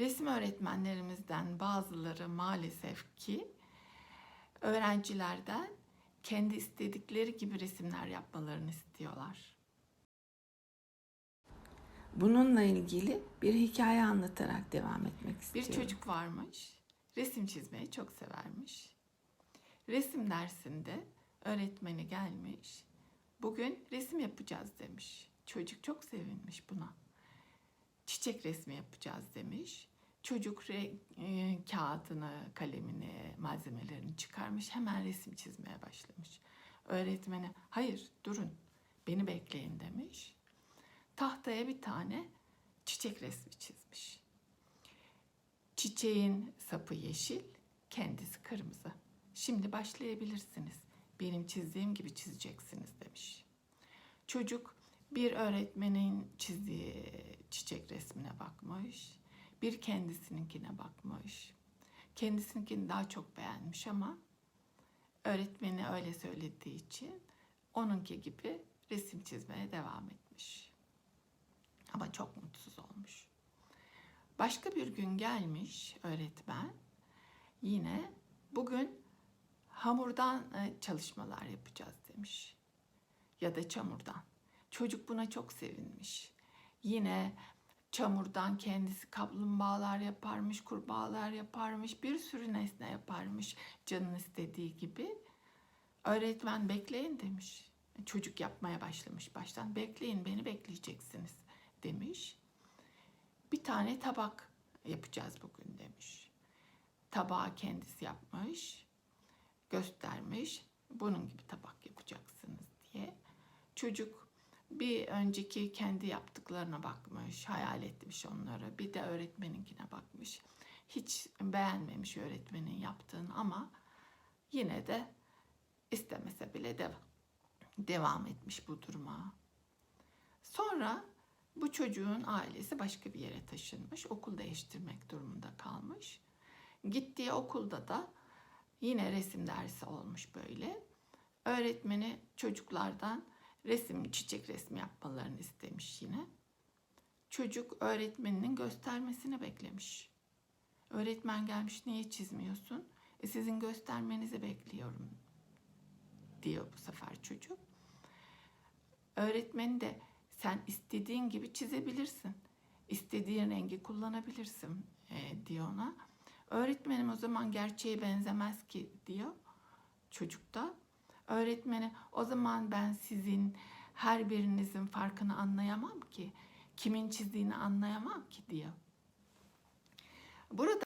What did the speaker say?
Resim öğretmenlerimizden bazıları maalesef ki öğrencilerden kendi istedikleri gibi resimler yapmalarını istiyorlar. Bununla ilgili bir hikaye anlatarak devam etmek Bir istiyorum. çocuk varmış, resim çizmeyi çok severmiş. Resim dersinde öğretmeni gelmiş, bugün resim yapacağız demiş. Çocuk çok sevinmiş buna. Çiçek resmi yapacağız demiş. Çocuk re- e, kağıdını, kalemini, malzemelerini çıkarmış, hemen resim çizmeye başlamış. Öğretmeni, hayır durun, beni bekleyin demiş. Tahtaya bir tane çiçek resmi çizmiş. Çiçeğin sapı yeşil, kendisi kırmızı. Şimdi başlayabilirsiniz. Benim çizdiğim gibi çizeceksiniz demiş. Çocuk bir öğretmenin çizdiği çiçek resmine bakmış. Bir kendisininkine bakmış. Kendisininkini daha çok beğenmiş ama öğretmeni öyle söylediği için onunki gibi resim çizmeye devam etmiş. Ama çok mutsuz olmuş. Başka bir gün gelmiş öğretmen. Yine bugün hamurdan e, çalışmalar yapacağız demiş. Ya da çamurdan. Çocuk buna çok sevinmiş. Yine çamurdan kendisi kaplumbağalar yaparmış, kurbağalar yaparmış, bir sürü nesne yaparmış canın istediği gibi. Öğretmen bekleyin demiş. Çocuk yapmaya başlamış baştan. Bekleyin beni bekleyeceksiniz demiş. Bir tane tabak yapacağız bugün demiş. Tabağı kendisi yapmış, göstermiş. Bunun gibi tabak yapacaksınız diye. Çocuk bir önceki kendi yaptıklarına bakmış, hayal etmiş onları. Bir de öğretmeninkine bakmış. Hiç beğenmemiş öğretmenin yaptığını ama yine de istemese bile devam, devam etmiş bu duruma. Sonra bu çocuğun ailesi başka bir yere taşınmış, okul değiştirmek durumunda kalmış. Gittiği okulda da yine resim dersi olmuş böyle. Öğretmeni çocuklardan resim, çiçek resmi yapmalarını istemiş yine. Çocuk öğretmeninin göstermesini beklemiş. Öğretmen gelmiş niye çizmiyorsun? E sizin göstermenizi bekliyorum diyor bu sefer çocuk. Öğretmeni de sen istediğin gibi çizebilirsin. İstediğin rengi kullanabilirsin e, diyor ona. Öğretmenim o zaman gerçeğe benzemez ki diyor çocuk da. Öğretmeni o zaman ben sizin her birinizin farkını anlayamam ki. Kimin çizdiğini anlayamam ki diyor. Burada